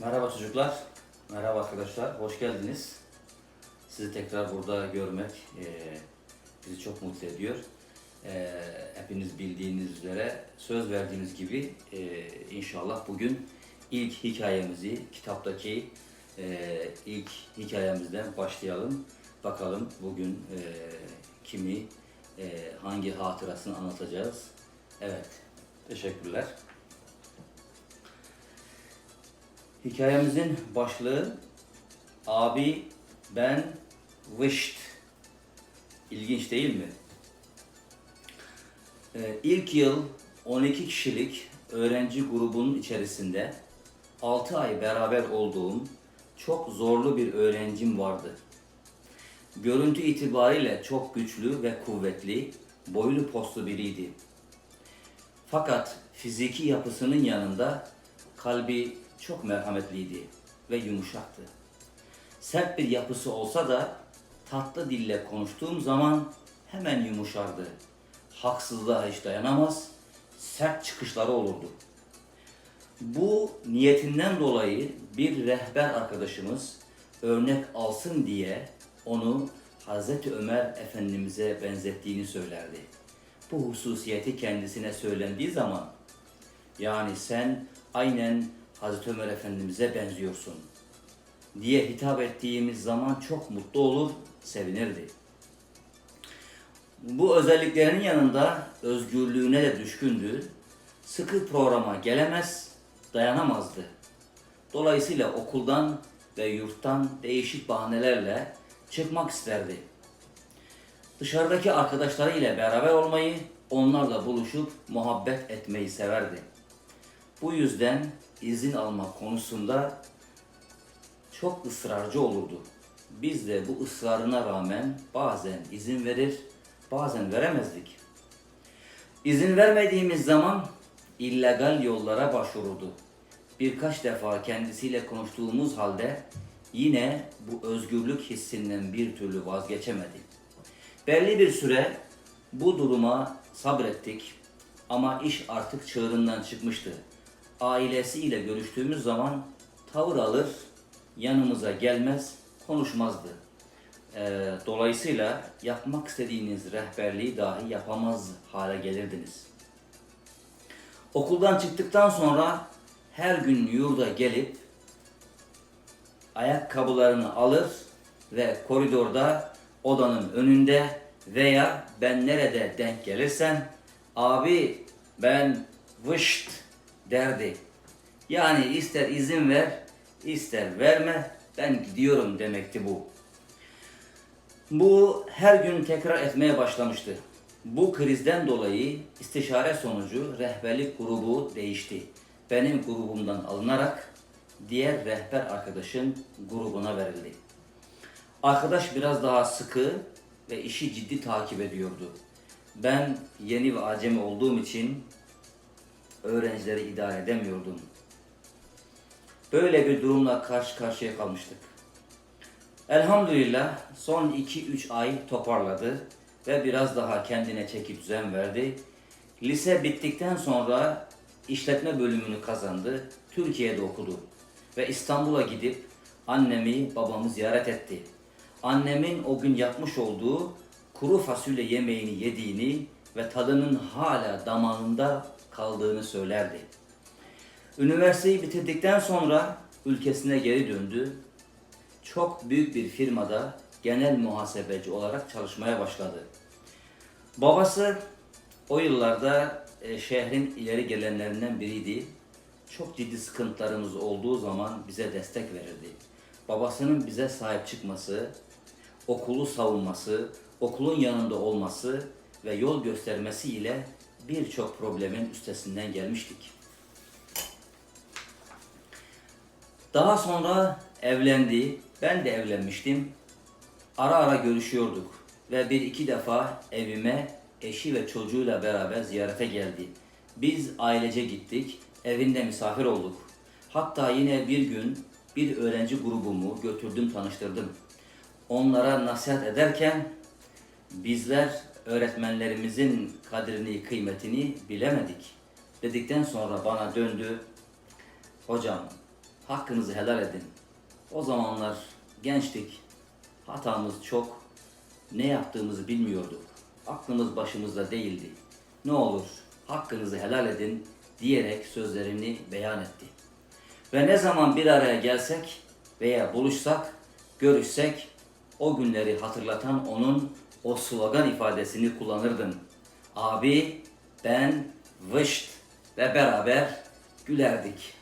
Merhaba çocuklar, merhaba arkadaşlar, hoş geldiniz. Sizi tekrar burada görmek eee, bizi çok mutlu ediyor. Eee, hepiniz bildiğiniz üzere söz verdiğimiz gibi eee, inşallah bugün ilk hikayemizi, kitaptaki eee, ilk hikayemizden başlayalım. Bakalım bugün eee, kimi, eee, hangi hatırasını anlatacağız. Evet, teşekkürler. Hikayemizin başlığı Abi ben wished. İlginç değil mi? Ee, ilk yıl 12 kişilik öğrenci grubunun içerisinde 6 ay beraber olduğum çok zorlu bir öğrencim vardı. Görüntü itibariyle çok güçlü ve kuvvetli, boylu postlu biriydi. Fakat fiziki yapısının yanında kalbi çok merhametliydi ve yumuşaktı. Sert bir yapısı olsa da tatlı dille konuştuğum zaman hemen yumuşardı. Haksızlığa hiç dayanamaz, sert çıkışları olurdu. Bu niyetinden dolayı bir rehber arkadaşımız örnek alsın diye onu Hazreti Ömer Efendimiz'e benzettiğini söylerdi. Bu hususiyeti kendisine söylendiği zaman yani sen aynen Hazreti Ömer Efendimiz'e benziyorsun diye hitap ettiğimiz zaman çok mutlu olur, sevinirdi. Bu özelliklerinin yanında özgürlüğüne de düşkündü. Sıkı programa gelemez, dayanamazdı. Dolayısıyla okuldan ve yurttan değişik bahanelerle çıkmak isterdi. Dışarıdaki arkadaşlarıyla beraber olmayı, onlarla buluşup muhabbet etmeyi severdi. Bu yüzden izin alma konusunda çok ısrarcı olurdu. Biz de bu ısrarına rağmen bazen izin verir, bazen veremezdik. İzin vermediğimiz zaman illegal yollara başvururdu. Birkaç defa kendisiyle konuştuğumuz halde yine bu özgürlük hissinden bir türlü vazgeçemedi. Belli bir süre bu duruma sabrettik ama iş artık çığırından çıkmıştı. Ailesiyle görüştüğümüz zaman tavır alır, yanımıza gelmez, konuşmazdı. Ee, dolayısıyla yapmak istediğiniz rehberliği dahi yapamaz hale gelirdiniz. Okuldan çıktıktan sonra her gün yurda gelip ayakkabılarını alır ve koridorda odanın önünde veya ben nerede denk gelirsem abi ben vışt derdi. Yani ister izin ver, ister verme, ben gidiyorum demekti bu. Bu her gün tekrar etmeye başlamıştı. Bu krizden dolayı istişare sonucu rehberlik grubu değişti. Benim grubumdan alınarak diğer rehber arkadaşın grubuna verildi. Arkadaş biraz daha sıkı ve işi ciddi takip ediyordu. Ben yeni ve acemi olduğum için öğrencileri idare edemiyordum. Böyle bir durumla karşı karşıya kalmıştık. Elhamdülillah son 2-3 ay toparladı ve biraz daha kendine çeki düzen verdi. Lise bittikten sonra işletme bölümünü kazandı. Türkiye'de okudu ve İstanbul'a gidip annemi babamı ziyaret etti. Annemin o gün yapmış olduğu kuru fasulye yemeğini yediğini ve tadının hala damağında kaldığını söylerdi. Üniversiteyi bitirdikten sonra ülkesine geri döndü. Çok büyük bir firmada genel muhasebeci olarak çalışmaya başladı. Babası o yıllarda e, şehrin ileri gelenlerinden biriydi. Çok ciddi sıkıntılarımız olduğu zaman bize destek verirdi. Babasının bize sahip çıkması, okulu savunması, okulun yanında olması ve yol göstermesi ile birçok problemin üstesinden gelmiştik. Daha sonra evlendi. Ben de evlenmiştim. Ara ara görüşüyorduk ve bir iki defa evime eşi ve çocuğuyla beraber ziyarete geldi. Biz ailece gittik, evinde misafir olduk. Hatta yine bir gün bir öğrenci grubumu götürdüm tanıştırdım. Onlara nasihat ederken bizler öğretmenlerimizin kadrini, kıymetini bilemedik. Dedikten sonra bana döndü. Hocam hakkınızı helal edin. O zamanlar gençtik, hatamız çok, ne yaptığımızı bilmiyorduk. Aklımız başımızda değildi. Ne olur hakkınızı helal edin diyerek sözlerini beyan etti. Ve ne zaman bir araya gelsek veya buluşsak, görüşsek o günleri hatırlatan onun o slogan ifadesini kullanırdım. Abi, ben, vışt ve beraber gülerdik.